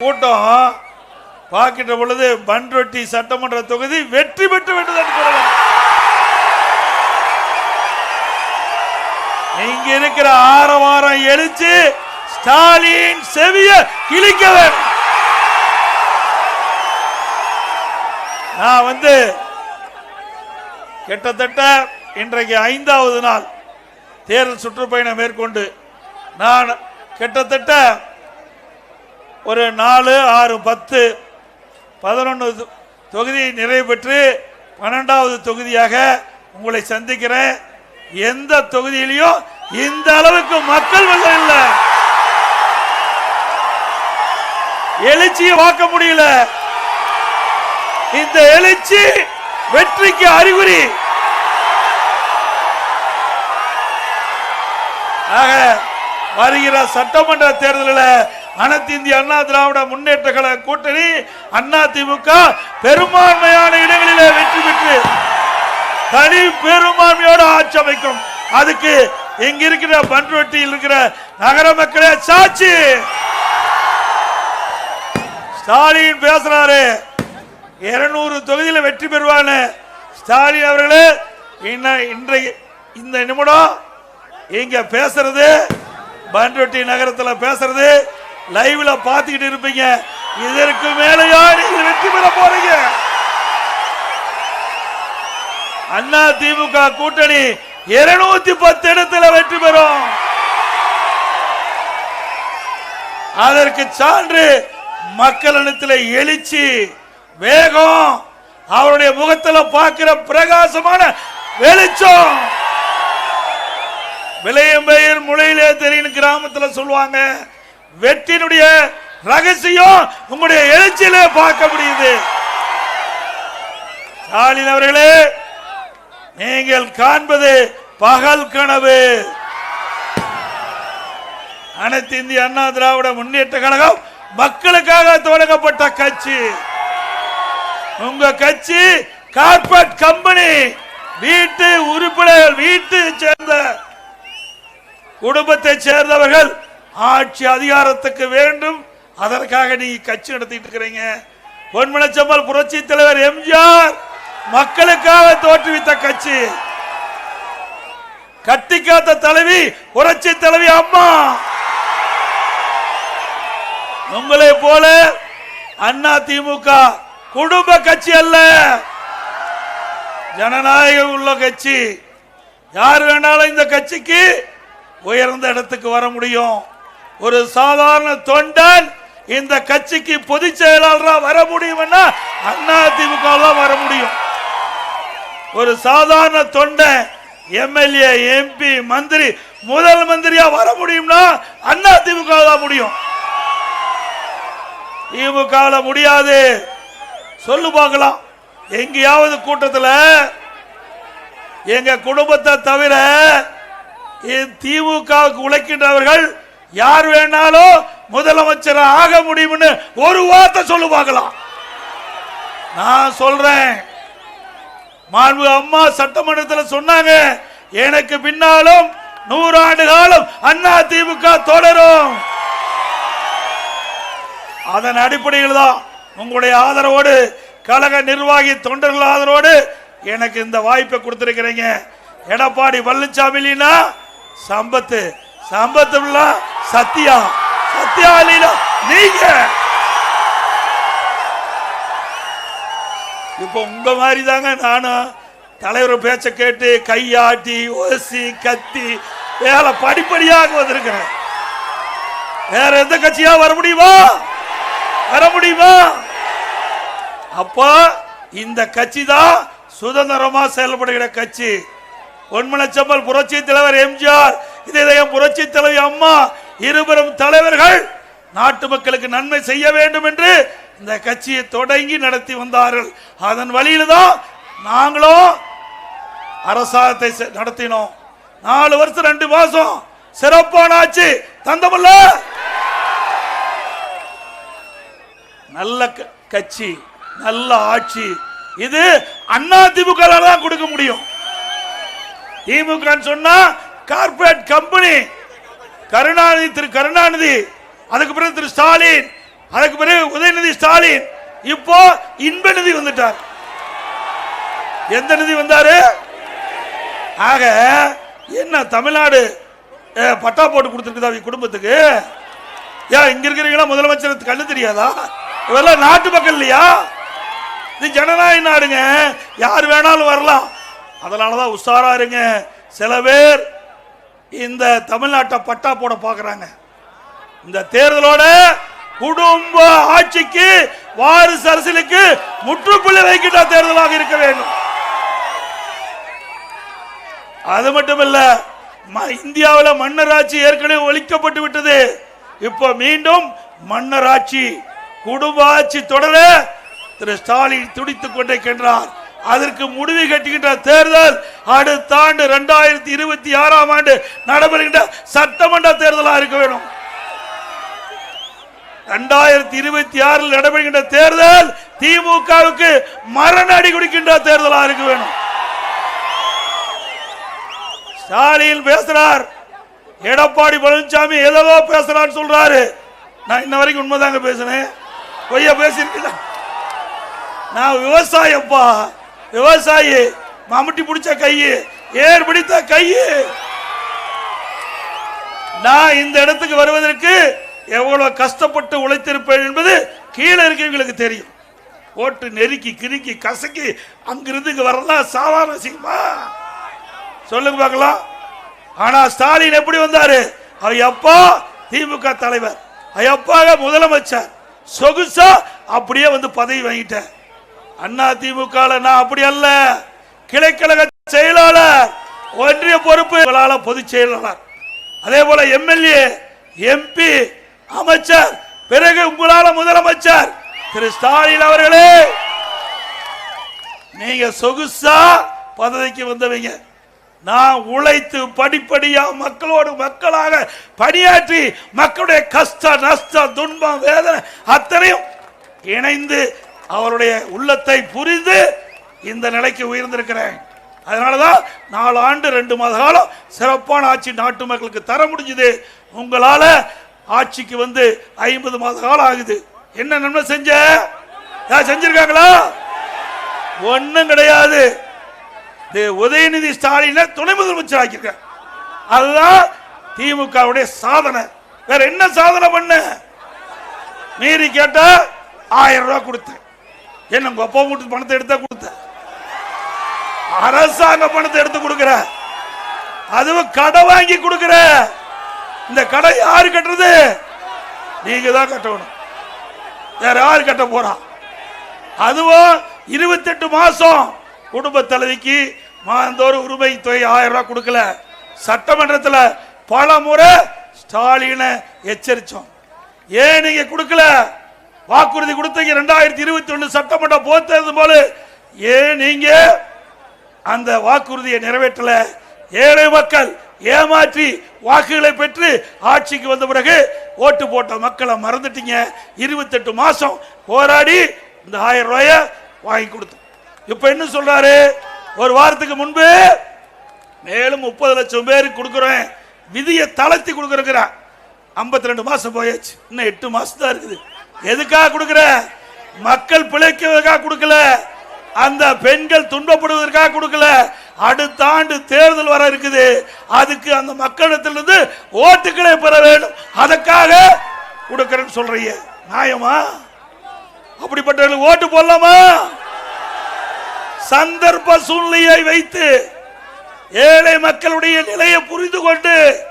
கூட்டம் பார்க்கின்ற பொழுது பன்ரொட்டி சட்டமன்ற தொகுதி வெற்றி பெற்று விட்டது இங்க இருக்கிற ஆரவாரம் எழுச்சி ஸ்டாலின் செவிய கிழிக்க நான் வந்து கிட்டத்தட்ட இன்றைக்கு ஐந்தாவது நாள் தேர்தல் சுற்றுப்பயணம் மேற்கொண்டு நான் கிட்டத்தட்ட ஒரு நாலு ஆறு பத்து பதினொன்று தொகுதி நிறைவு பெற்று பன்னெண்டாவது தொகுதியாக உங்களை சந்திக்கிறேன். எந்த தொகுதியிலையும் இந்த அளவுக்கு மக்கள் வெள்ளம் இல்லை. எழுச்சியை பார்க்க முடியல. இந்த எழுச்சி வெற்றிக்கு அறிகுறி. ஆக வருகிற சட்டமன்ற தேர்தலில் அனைத்து இந்திய அண்ணா திராவிட முன்னேற்ற கழக கூட்டணி அண்ணா திமுக பெரும்பான்மையான இடங்களிலே வெற்றி பெற்று தனி பெரும்பான்மையோடு ஆட்சி அமைக்கும். அதுக்கு இங்க இருக்கிற பன்ருட்டியில் இருக்கிற நகர மக்களே சாட்சி! ஸ்டாலின் பேசுறாரு. இருநூறு தொகுதியில் வெற்றி பெறுவான்னு. ஸ்டாலின் அவர்களே இன்ன- இன்றைய இந்த நிமிடம் இங்க பேசுறது பன்ருட்டி நகரத்தில் பேசுறது லைவ்ல பார்த்துக்கிட்டு இருப்பீங்க. இதற்கு மேலேயா நீங்க வெற்றி பெற போறீங்க. அண்ணா திமுக கூட்டணி இருநூத்தி பத்து இடத்துல வெற்றி பெறும். அதற்கு சான்று மக்களிடத்தில் எழுச்சி வேகம் அவருடைய முகத்தில் பார்க்கிற பிரகாசமான வெளிச்சம். விளையம்பெயர் முளையிலே தெரியும் கிராமத்தில் சொல்லுவாங்க. வெற்றினுடைய ரகசியம் உங்களுடைய எழுச்சியில பார்க்க முடியுது. ஸ்டாலின் அவர்களே நீங்கள் காண்பது பகல் கனவு. அனைத்து இந்திய அண்ணா திராவிட முன்னேற்ற கழகம் மக்களுக்காக தொடங்கப்பட்ட கட்சி. உங்க கட்சி கார்பரேட் கம்பெனி வீட்டு உறுப்பினர்கள் வீட்டு சேர்ந்த குடும்பத்தை சேர்ந்தவர்கள் ஆட்சி அதிகாரத்துக்கு வேண்டும். அதற்காக நீங்க கட்சி நடத்திட்டு இருக்கிறீங்க. பொன்மனச்சம்மல் புரட்சி தலைவர் எம்ஜிஆர் மக்களுக்காக தோற்றுவித்த கட்சி. கட்டி காத்த தலைவி புரட்சி தலைவி அம்மா. உங்களை போல அண்ணா திமுக குடும்ப கட்சி அல்ல. ஜனநாயகம் உள்ள கட்சி. யார் வேணாலும் இந்த கட்சிக்கு உயர்ந்த இடத்துக்கு வர முடியும். ஒரு சாதாரண தொண்டன் இந்த கட்சிக்கு பொதுச் செயலாளராக வர முடியும்னா அண்ணா திமுக தான் வர முடியும். ஒரு சாதாரண தொண்டன் எம்எல்ஏ எம்பி மந்திரி முதல் மந்திரியா வர முடியும்னா அண்ணா திமுக தான் முடியும். திமுக முடியாது. சொல்லு பார்க்கலாம். எங்கேயாவது கூட்டத்தில் எங்க குடும்பத்தை தவிர திமுக உழைக்கின்றவர்கள் யார் வேணாலும் முதலமைச்சர் ஆக முடியும்னு ஒரு வார்த்தை சொல்லு பார்க்கலாம். நான் சொல்றேன். மாண்பு அம்மா சட்டமன்றத்தில் சொன்னாங்க எனக்கு பின்னாலும் நூறாண்டு காலம் அண்ணா திமுக தொடரும். அதன் அடிப்படையில் தான் உங்களுடைய ஆதரவோடு கழக நிர்வாகி தொண்டர்கள் ஆதரவோடு எனக்கு இந்த வாய்ப்பை கொடுத்திருக்கிறீங்க. எடப்பாடி பழனிசாமி சம்பத்து. சம்பத்து சத்யா சத்யா லீலா நீங்க! இப்போ உங்க மாதிரி தாங்க நானும் தலைவர் பேச்ச கேட்டு கையாட்டி ஓசி கத்தி வேலை படிப்படியாக வந்திருக்கிறேன். வேற எந்த கட்சியா வர முடியுமா? வர முடியுமா? அப்போ இந்த கட்சி தான் சுதந்திரமா செயல்படுகிற கட்சி. பொன்மனச்சம்பல் புரட்சி தலைவர் எம்ஜிஆர் இதயம் புரட்சி தலைவி அம்மா இருபெரும் தலைவர்கள் நாட்டு மக்களுக்கு நன்மை செய்ய வேண்டும் என்று இந்த கட்சியை தொடங்கி நடத்தி வந்தார்கள். அதன் வழியில் தான் நாங்களும் அரசாங்கத்தை நடத்தினோம். நாலு வருஷம் ரெண்டு மாசம் சிறப்பான ஆட்சி தந்தமல்ல. நல்ல க- கட்சி நல்ல ஆட்சி. இது அண்ணா திமுக தான் கொடுக்க முடியும். திமுக சொன்னா கார்பரேட் கம்பெனி கருணாநிதி திரு கருணாநிதி அதுக்கு பிறகு திரு ஸ்டாலின் அதுக்கு பிறகு உதயநிதி ஸ்டாலின். இப்போ இன்ப நிதி வந்துட்டார். எந்த நிதி வந்தாரு? ஆக என்ன தமிழ்நாடு பட்டா போட்டு கொடுத்துருக்குதா அவங்க குடும்பத்துக்கு? ஏன் இங்க இருக்கிறீங்களா முதலமைச்சர்? கண்ணு தெரியாதா? இவெல்லாம் நாட்டு மக்கள் இல்லையா? இது ஜனநாயக நாடுங்க. யார் வேணாலும் வரலாம். அதனாலதான் உஷாரா இருங்க. சில பேர் இந்த தமிழ்நாட்டை பட்டா போட பார்க்கறாங்க இந்த தேர்தலோட குடும்ப ஆட்சிக்கு வாரிசு அரசியலுக்கு முற்றுப்புள்ளி வைக்கின்ற தேர்தலாக இருக்க வேண்டும். அது மட்டுமல்ல ம- இந்தியாவுல மன்னராட்சி ஏற்கனவே ஒழிக்கப்பட்டு விட்டது. இப்போ மீண்டும் மன்னராட்சி குடும்ப ஆட்சி தொடர திரு ஸ்டாலின் துடித்துக் கொண்டிருக்கின்றார். அதற்கு முடிவு கட்டுகின்ற தேர்தல் அடுத்த ஆண்டு இரண்டாயிரத்தி இருபத்தி ஆறாம் ஆண்டு நடைபெறுகின்ற சட்டமன்ற தேர்தலா இருக்க வேண்டும். இரண்டாயிரத்தி இருபத்தி ஆறில் நடைபெறுகின்ற தேர்தல் திமுகவுக்கு மரண அடி கொடுக்கின்ற தேர்தலா இருக்க வேண்டும். ஸ்டாலின் பேசுறார். எடப்பாடி பழனிசாமி ஏதோ பேசுறான்னு சொல்றாரு. நான் இன்ன வரைக்கும் உண்மைதாங்க பேசுனேன். பொய்யா பேசியிருக்கேன் நான் விவசாயப்பா. விவசாயி மம்முட்டி பிடிச்ச கையு ஏர் பிடித்த கையு. நான் இந்த இடத்துக்கு வருவதற்கு எவ்வளவு கஷ்டப்பட்டு உழைத்திருப்பேன் என்பது கீழே இருக்கிறவங்களுக்கு தெரியும். ஓட்டு நெருக்கி கிறுக்கி கசக்கி அங்கிருந்து இங்க வரலாம் சாதாரண விஷயமா? சொல்லுங்க பார்க்கலாம். ஆனா ஸ்டாலின் எப்படி வந்தாரு? அவர் அப்பா திமுக தலைவர். அவர் அப்பாக முதலமைச்சர். சொகுசா அப்படியே வந்து பதவி வாங்கிட்டேன் அண்ணா திமுக நான் அப்படி அல்ல. கிளைக்கழக செயலாளர் ஒன்றிய பொறுப்பு பொதுச் செயலாளர். அதே போல எம்எல்ஏ எம்பி அமைச்சர் பிறகு உங்களால முதலமைச்சர் திரு ஸ்டாலின் அவர்களே நீங்க சொகுசா பதவிக்கு வந்தவங்க. நான் உழைத்து படிப்படியா மக்களோடு மக்களாக பணியாற்றி மக்களுடைய கஷ்ட நஷ்ட துன்பம் வேதனை அத்தனையும் இணைந்து அவருடைய உள்ளத்தை புரிந்து இந்த நிலைக்கு உயர்ந்திருக்கிறேன். அதனாலதான் நாலு ஆண்டு ரெண்டு மாத காலம் சிறப்பான ஆட்சி நாட்டு மக்களுக்கு தர முடிஞ்சது. உங்களால ஆட்சிக்கு வந்து ஐம்பது மாத காலம் ஆகுது. என்ன நன்மை செஞ்ச? செஞ்சிருக்காங்களா? ஒண்ணும் கிடையாது. இது உதயநிதி ஸ்டாலினை துணை முதலமைச்சர் ஆக்கியிருக்க அதுதான் திமுகவுடைய சாதனை. வேற என்ன சாதனை பண்ண? மீறி கேட்டா ஆயிரம் ரூபாய் கொடுத்தேன். என்ன உங்க அப்பா வீட்டு பணத்தை எடுத்தா கொடுத்த? அரசாங்க பணத்தை எடுத்து கொடுக்கிற. அதுவும் கடை வாங்கி கொடுக்கிற. இந்த கடை யாரு கட்டுறது? நீங்க தான் கட்டணும். வேற யாரு கட்ட போறா? அதுவும் இருபத்தெட்டு மாசம் குடும்ப தலைவிக்கு மாந்தோறும் உரிமை தொகை ஆயிரம் ரூபாய் கொடுக்கல. சட்டமன்றத்தில் பல முறை ஸ்டாலினை எச்சரிச்சோம். ஏன் நீங்க கொடுக்கல? வாக்குறுதி கொடுத்தீங்க. ரெண்டாயிரத்தி இருபத்தி ஒன்று சட்டமன்ற போத்தது போல ஏன் நீங்க அந்த வாக்குறுதியை நிறைவேற்றல? ஏழை மக்கள் ஏமாற்றி வாக்குகளை பெற்று ஆட்சிக்கு வந்த பிறகு ஓட்டு போட்ட மக்களை மறந்துட்டீங்க. இருபத்தெட்டு மாசம் போராடி இந்த ஆயிரம் ரூபாய வாங்கி கொடுத்தோம். இப்ப என்ன சொல்றாரு? ஒரு வாரத்துக்கு முன்பு மேலும் முப்பது லட்சம் பேருக்கு கொடுக்குறேன். விதியை தளர்த்தி கொடுக்குறேங்கிறான் ஐம்பத்தி ரெண்டு மாசம் போயாச்சு. இன்னும் எட்டு மாசம் தான் இருக்குது. எதுக்காக கொடுக்குற? மக்கள் பிழைக்கிறதுக்காக கொடுக்கல. அந்த பெண்கள் துன்பப்படுவதற்காக கொடுக்கல. அடுத்த ஆண்டு தேர்தல் வர இருக்குது. அதுக்கு அந்த மக்களிடத்திலிருந்து ஓட்டுகளை பெற வேண்டும். அதற்காக கொடுக்கறேன்னு சொல்றீங்க. நியாயமா? அப்படிப்பட்டவர்களுக்கு ஓட்டு போடலாமா? சந்தர்ப்ப சூழ்நிலையை வைத்து ஏழை மக்களுடைய நிலையை புரிந்து கொண்டு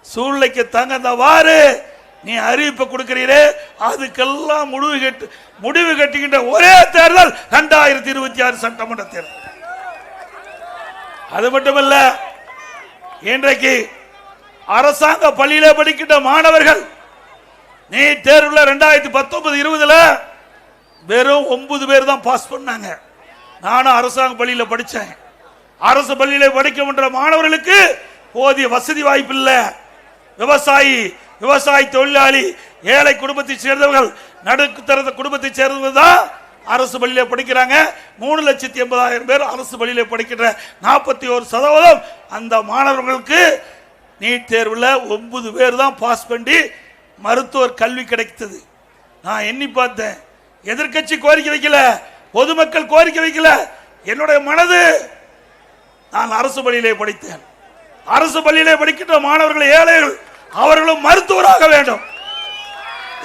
சூழ்நிலைக்கு தகுந்தவாறு நீ அறிவிப்பை கொடுக்கிறீரே? அதுக்கெல்லாம் முடிவு கட்டு முடிவு கட்டுகின்ற ஒரே தேர்தல் இரண்டாயிரத்தி இருபத்தி ஆறு சட்டமன்ற தேர்தல். அது மட்டுமல்ல இன்றைக்கு அரசாங்க பள்ளியில படிக்கின்ற மாணவர்கள் நீட் தேர்வுல ரெண்டாயிரத்தி பத்தொன்பது இருபதுல வெறும் ஒன்பது பேர் தான் பாஸ் பண்ணாங்க. நானும் அரசாங்க பள்ளியில படிச்சேன். அரசு பள்ளியில படிக்கின்ற மாணவர்களுக்கு போதிய வசதி வாய்ப்பு இல்லை விவசாயி விவசாய தொழிலாளி ஏழை குடும்பத்தை சேர்ந்தவர்கள் நடுத்தர குடும்பத்தை சேர்ந்தவர்கள் தான் அரசு பள்ளியில் படிக்கிறாங்க. மூணு லட்சத்தி எண்பதாயிரம் பேர் அரசு பள்ளியில் படிக்கின்ற நாற்பத்தி ஒரு சதவீதம் அந்த மாணவர்களுக்கு நீட் தேர்வில் ஒன்பது பேர் தான் பாஸ் பண்ணி மருத்துவர் கல்வி கிடைத்தது. நான் எண்ணி பார்த்தேன். எதிர்க்கட்சி கோரிக்கை வைக்கல. பொதுமக்கள் கோரிக்கை வைக்கல. என்னுடைய மனது நான் அரசு பள்ளியிலே படித்தேன். அரசு பள்ளியிலே படிக்கின்ற மாணவர்கள் ஏழைகள் அவர்களும் மருத்துவராக வேண்டும்.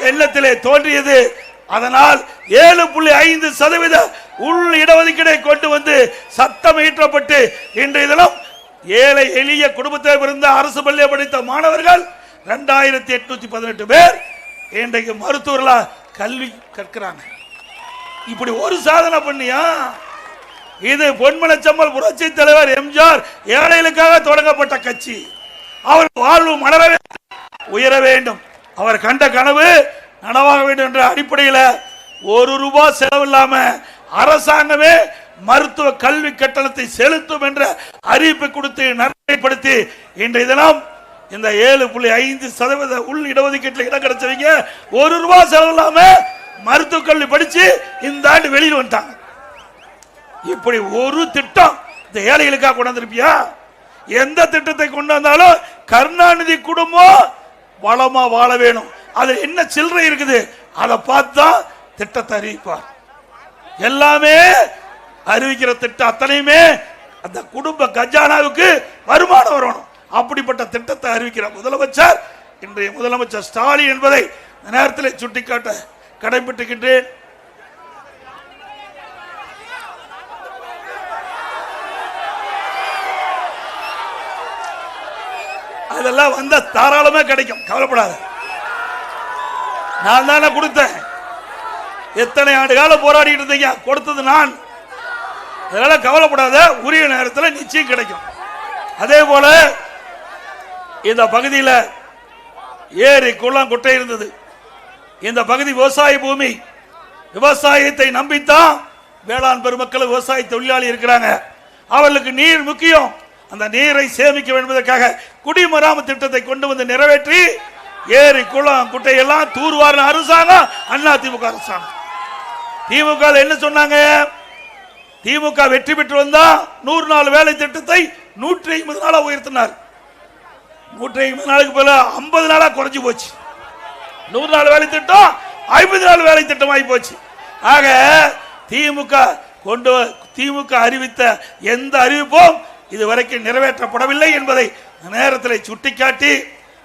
எண்ணத்திலே தோன்றியது. அதனால் ஏழு புள்ளி ஐந்து சதவீத உள் இடஒதுக்கீடை கொண்டு வந்து சட்டம் ஈற்றப்பட்டு இன்றைய தினம் ஏழை எளிய குடும்பத்தை இருந்த அரசு பள்ளியை படித்த மாணவர்கள் ரெண்டாயிரத்தி எட்நூத்தி பதினெட்டு பேர் இன்றைக்கு மருத்துவர்களா கல்வி கற்கிறாங்க. இப்படி ஒரு சாதனை பண்ணியா? இது பொன்மனச்சம்மல் புரட்சி தலைவர் எம்ஜிஆர் ஏழைகளுக்காக தொடங்கப்பட்ட கட்சி. அவர் வாழ்வு மலர வேண்டும், உயர வேண்டும். அவர் கண்ட கனவு நனவாக வேண்டும் என்ற அடிப்படையில் ஒரு ரூபாய் செலவில்லாம அரசாங்கமே மருத்துவ கல்வி கட்டணத்தை செலுத்தும் என்ற அறிவிப்பை கொடுத்து நடைமுறைப்படுத்தி இன்றைய தினம் இந்த ஏழு புள்ளி ஐந்து சதவீத உள் இடஒதுக்கீட்டில் இடம் கிடைச்சவங்க ஒரு ரூபாய் செலவில்லாம மருத்துவ கல்வி படிச்சு இந்த ஆண்டு வெளியில் வந்துட்டாங்க. இப்படி ஒரு திட்டம் இந்த ஏழைகளுக்காக கொண்டு வந்திருப்பியா எந்த திட்டத்தை கொண்டு வந்தாலும் கருணாநிதி குடும்பம் வளமா வாழ வேணும். அது என்ன சில்லறை இருக்குது? அதை பார்த்தா திட்டத்தை அறிவிப்பார். எல்லாமே அறிவிக்கிற திட்டம் அத்தனையுமே அந்த குடும்ப கஜானாவுக்கு வருமானம் வரணும். அப்படிப்பட்ட திட்டத்தை அறிவிக்கிற முதலமைச்சர் இன்றைய முதலமைச்சர் ஸ்டாலின் என்பதை நேரத்தில் சுட்டிக்காட்ட கடைபிடிக்கின்றேன். அதெல்லாம் வந்தா தாராளமா கிடைக்கும். கவலைப்படாத. நான் தானே கொடுத்தேன். எத்தனை ஆண்டு காலம் போராடிட்டு இருந்தீங்க? கொடுத்தது நான். அதனால கவலைப்படாத. உரிய நேரத்தில் நிச்சயம் கிடைக்கும். அதே போல இந்த பகுதியில் ஏரி குளம் குட்டை இருந்தது. இந்த பகுதி விவசாய பூமி. விவசாயத்தை நம்பித்தான் வேளாண் பெருமக்கள் விவசாய தொழிலாளி இருக்கிறாங்க. அவர்களுக்கு நீர் முக்கியம். அந்த நீரை சேமிக்க வேண்டுவதற்காக குடிமராமத்து திட்டத்தை கொண்டு வந்து நிறைவேற்றி ஏரி குளம் குட்டையெல்லாம் தூர்வாரின அரசாங்கம் அண்ணா திமுக அரசாங்கம். திமுக என்ன சொன்னாங்க? திமுக வெற்றி பெற்று வந்தா நூறு நாள் வேலை திட்டத்தை நூற்றி ஐம்பது நாளா உயர்த்தினார். நூற்றி ஐம்பது நாளுக்கு போல ஐம்பது நாளா குறைஞ்சு போச்சு. நூறு நாள் வேலை திட்டம் ஐம்பது நாள் வேலை திட்டம் ஆகி போச்சு. ஆக திமுக கொண்டு வ- திமுக அறிவித்த எந்த அறிவிப்பும் இதுவரைக்கும் நிறைவேற்றப்படவில்லை என்பதை நேரத்தில் சுட்டிக்காட்டி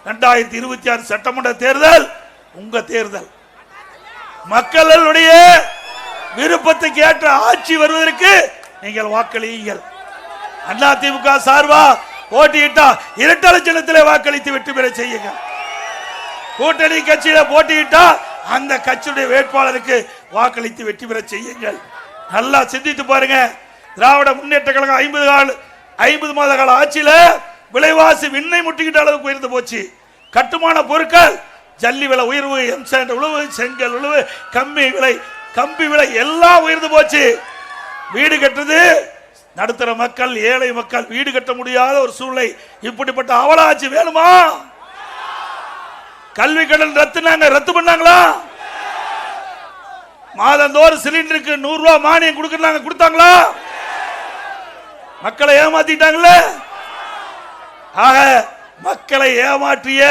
ரெண்டாயிரத்தி இருபத்தி ஆறு சட்டமன்ற தேர்தல் உங்க தேர்தல். மக்களுடைய விருப்பத்துக்கு ஏற்ற ஆட்சி வருவதற்கு நீங்கள் வாக்களியுங்கள். அண்ணா திமுக சார்பா போட்டியிட்டா இரட்டலை சின்னத்திலே வாக்களித்து வெற்றி பெற செய்யுங்க கூட்டணி கட்சியில போட்டியிட்டா அந்த கட்சியுடைய வேட்பாளருக்கு வாக்களித்து வெற்றி பெற செய்யுங்கள். நல்லா சிந்தித்து பாருங்க. திராவிட முன்னேற்ற கழகம் ஐம்பது ஆள் ஐம்பது மாத கால ஆட்சியில விலைவாசி விண்ணை முட்டிக்கிட்ட அளவுக்கு உயர்ந்து போச்சு. கட்டுமான பொருட்கள் ஜல்லி விலை உயர்வு எம்சாண்ட் உழவு செங்கல் உழவு கம்மி விலை கம்பி விலை எல்லாம் உயர்ந்து போச்சு. வீடு கட்டுறது நடுத்தர மக்கள் ஏழை மக்கள் வீடு கட்ட முடியாத ஒரு சூழ்நிலை. இப்படிப்பட்ட அவலாட்சி வேணுமா? கல்வி கடன் ரத்துனாங்க ரத்து பண்ணாங்களா? மாதந்தோறும் சிலிண்டருக்கு நூறு ரூபாய் மானியம் கொடுக்கறாங்க கொடுத்தாங்களா? மக்களை ஏமாத்திட்டாங்களே? ஆக மக்களை ஏமாற்றிய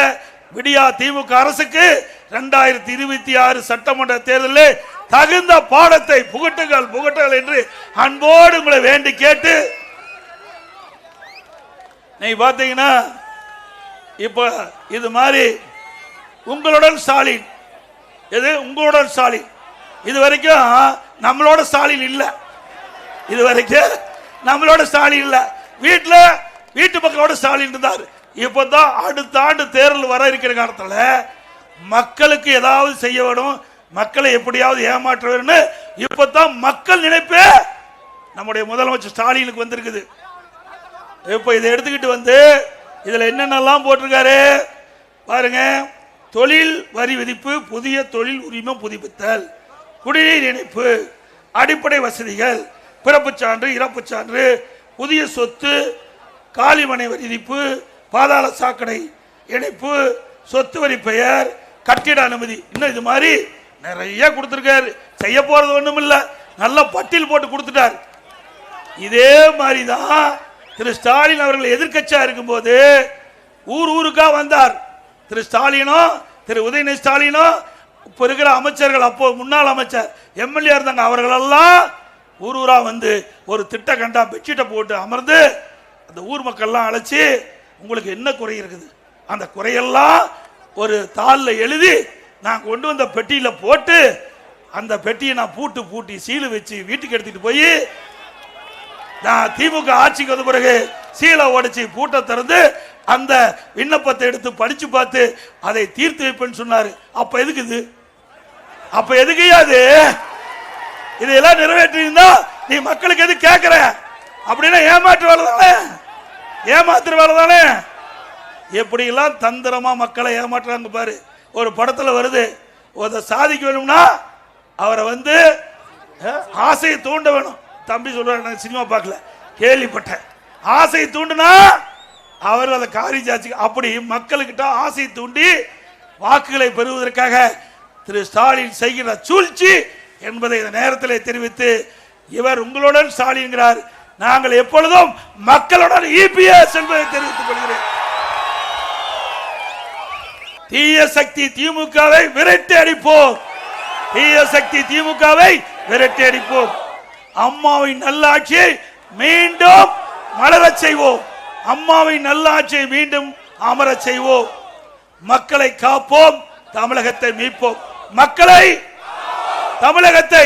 விடியா திமுக அரசுக்கு இரண்டாயிரத்தி இருபத்தி ஆறு சட்டமன்ற தேர்தலில் தகுந்த பாடத்தை புகட்டுங்கள் புகட்டுங்கள் என்று அன்போடு உங்களை வேண்டி கேட்டு நீ பார்த்தீங்கன்னா இப்ப இது மாதிரி உங்களுடன் ஸ்டாலின் எது உங்களுடன் ஸ்டாலின். இது வரைக்கும் நம்மளோட ஸ்டாலின் இல்ல. இது வரைக்கும் நம்மளோட ஸ்டாலின் இல்ல. வீட்டுல வீட்டு மக்களோட ஸ்டாலின் இருந்தார். இப்பதான் அடுத்த ஆண்டு தேர்தல் வர இருக்கிற காலத்துல மக்களுக்கு ஏதாவது செய்ய வேணும் மக்களை எப்படியாவது ஏமாற்ற வேணும்னு இப்பதான் மக்கள் நினைப்பே நம்முடைய முதலமைச்சர் ஸ்டாலினுக்கு வந்திருக்குது. இப்போ இதை எடுத்துக்கிட்டு வந்து இதில் என்னென்னலாம் போட்டிருக்காரு? பாருங்க. தொழில் வரி விதிப்பு புதிய தொழில் உரிமை புதுப்பித்தல் குடிநீர் இணைப்பு அடிப்படை வசதிகள் பிறப்பு சான்று இறப்பு சான்று புதிய சொத்து காலிமனை வரி விதிப்பு பாதாள சாக்கடை இணைப்பு சொத்து வரி பெயர் கட்டிட அனுமதி. இன்னும் இது மாதிரி நிறைய கொடுத்துருக்காரு. செய்ய போகிறது ஒன்றும் இல்லை நல்ல பட்டியல் போட்டு கொடுத்துட்டார். இதே மாதிரி தான் திரு ஸ்டாலின் அவர்கள் எதிர்கட்சியாக இருக்கும்போது ஊர் ஊருக்காக வந்தார். திரு ஸ்டாலினோ திரு உதயநிதி ஸ்டாலினோ இப்போ இருக்கிற அமைச்சர்கள் அப்போ முன்னாள் அமைச்சர் எம்எல்ஏ இருந்தாங்க. அவர்களெல்லாம் ஊர் ஊராக வந்து ஒரு திட்ட கண்டா பெட்ஷீட்டை போட்டு அமர்ந்து அந்த ஊர் மக்கள்லாம் அழைச்சி உங்களுக்கு என்ன குறை இருக்குது? அந்த குறையெல்லாம் ஒரு தாளில் எழுதி நான் கொண்டு வந்த பெட்டியில் போட்டு அந்த பெட்டியை நான் பூட்டு பூட்டி சீலு வச்சு வீட்டுக்கு எடுத்துகிட்டு போய் நான் திமுக ஆட்சிக்கு வந்த பிறகு சீலை உடைச்சி பூட்டை திறந்து அந்த விண்ணப்பத்தை எடுத்து படித்து பார்த்து அதை தீர்த்து வைப்பேன்னு சொன்னார். அப்போ எதுக்கு இது? அப்ப எதுக்கு அது இதையெல்லாம் நிறைவேற்றியிருந்தா நீ மக்களுக்கு எது கேட்கிற? அப்படின்னா ஏமாற்று வேலை தானே? ஏமாத்துற வேலை தானே? எப்படியெல்லாம் தந்திரமா மக்களை ஏமாற்றுறாங்க பாரு. ஒரு படத்துல வருது. ஒரு சாதிக்க வேணும்னா அவரை வந்து ஆசையை தூண்ட வேணும். தம்பி சொல்றாரு நான் சினிமா பார்க்கல. கேள்விப்பட்டேன். ஆசையை தூண்டுனா அவர் அதை காரி ஜாச்சி அப்படி மக்களுக்கிட்ட ஆசையை தூண்டி வாக்குகளை பெறுவதற்காக திரு ஸ்டாலின் செய்கிற சூழ்ச்சி என்பதை இந்த நேரத்தில் தெரிவித்து இவர் உங்களுடன் ஸ்டாலின்கிறார் நாங்கள் எப்பொழுதும் மக்களுடன் இபிஎஸ் என்பதை தெரிவித்துக் கொள்கிறேன். தீய சக்தி திமுகவை விரட்டி அடிப்போம். தீய சக்தி திமுகவை விரட்டி அடிப்போம். அம்மாவின் நல்லாட்சியை மீண்டும் மலரச் செய்வோம். அம்மாவின் நல்லாட்சியை மீண்டும் அமரச் செய்வோம். மக்களை காப்போம். தமிழகத்தை மீட்போம். மக்களை தமிழகத்தை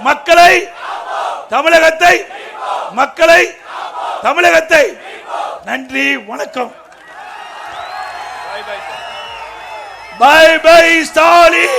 மக்களை தமிழகத்தை மக்களை தமிழகத்தை நன்றி வணக்கம். By by Stalin